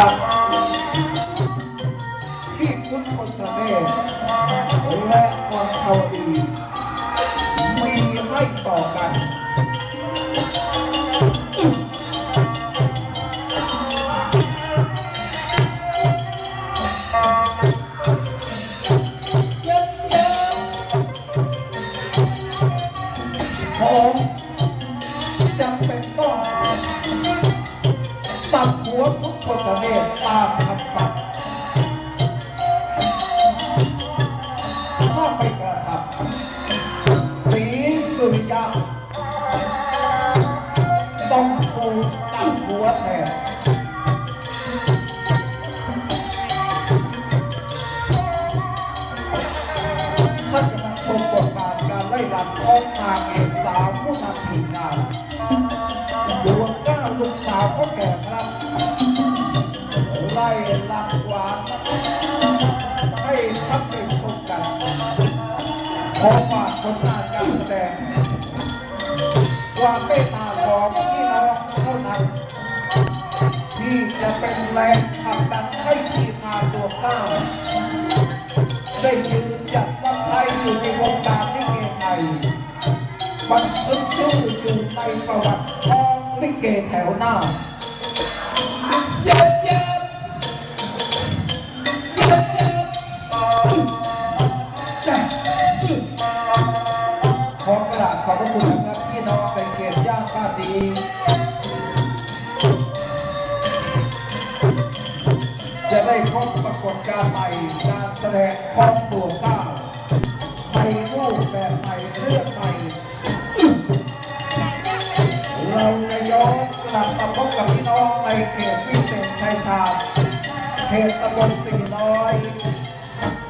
ครับที่คุณคนประเทศและคนเขาดีมีให้ต่อกันเยอะ ประเทศตามคำสั่งถ้าไปกระทำสีสุริยะต้องถูตัดหัวแทนท่านกำลังชมบทบาทการไล่ลำของนางเอกสาวผู้นำทีมงาน ลูกสาวก็แก่ครับ ไล่ลำหวานให้ท่านได้ชมกันขอฝากผลงานการแสดง ความเมตตาของพี่น้องเท่านั้นที่จะเป็นแรงผลักดันให้ทีมงานดวก้าวได้ยืนหยัดว่าไทยอยู่ในวงการลิเกไทยบันทึกชื่ออยู่ในประวัติของ ลิเกแถวหน้าเยอะเยอะเยอะเยอะขอกราบขอบพระคุณครับพี่น้องในเขตย่านบ้านดีจะได้พบปรากฏการณ์ใหม่การแสดงของตัวก้าว ลับมาพบกับพี่น้องในเขตพิเศษชัยชาญเขตตำบลสี่น้อย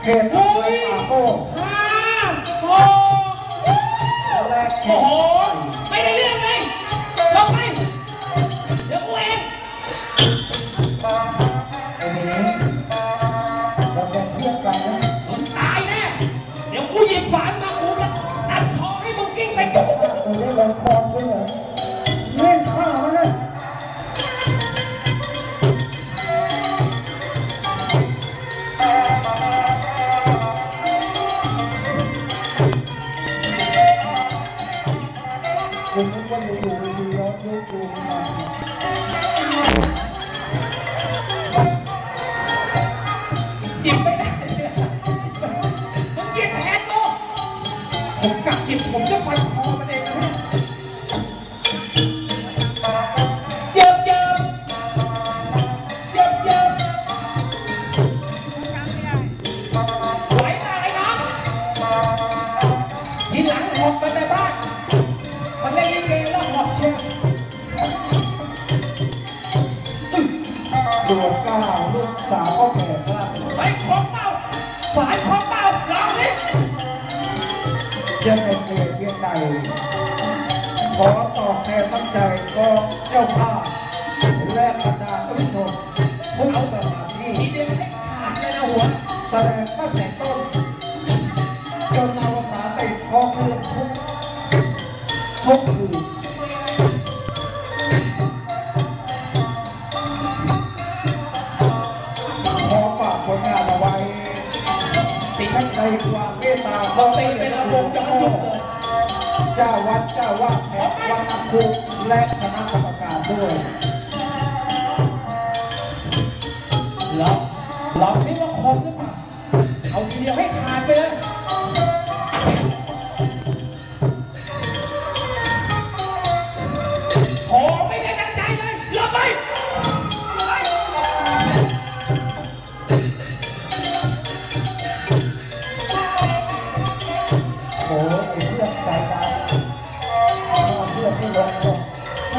เขตอำเภอป่าโม คุณนึกว่าอยู่อยู่ดีๆแล้วยูทูหยิบไม่ได้มึงหยิบแทนกูผมกลับหยิบผมจะฟันคอมันเองนะเนี่ยเยิบเยิบเยิบเยิบไหวมาไอ้น้องทีหลังหอบไป ตัวก้าลูกสาวก็แก่ครับไปของเปล่าฝายของเปล่าลองดิจะเป็นเพียงเพียงใดขอตอบแทนน้ำใจกองเจ้าภาพและบรรดาผู้ชมทุกสถานที่ทีเดียวให้ขาดเลยนะหัวแสดงตั้งแต่ต้นจนอวสานในท้องเรื่องทุกทุกคืน ท่านในความเมตตาขเราองตีเป็นระบบจะมายุบเจ้าวัดเจ้าวัดแห่งวัดน้ำพุและคณะกรรมการด้วยหลับหลับนี่ว่าคมหรือเปล่าเอาทีเดียวให้ขาดไปเลย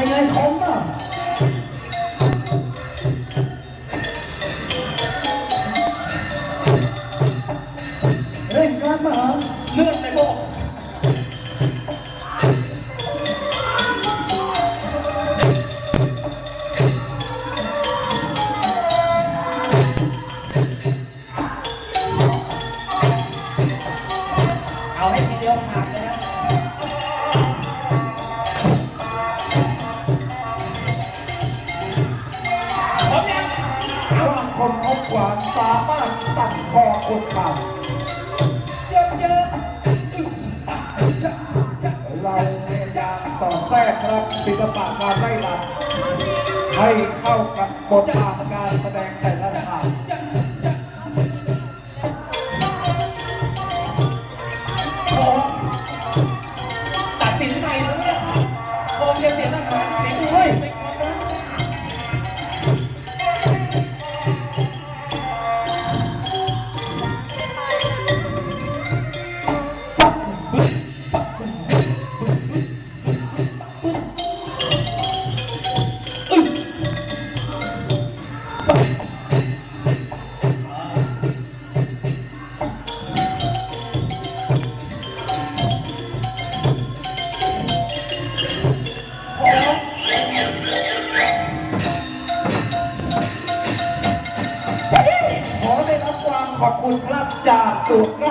ไม่ไงคมอะเร่งกลารมหามขอ งขวานสามารถตัดคอคนขาดเยอะเยอะเราพยายามสอนแทรกครับศิลปะการไล่ลำให้เข้ากับบทบาทการแสดงแต่ละฉาก ความขอบคุณครับจากตัวเกล้า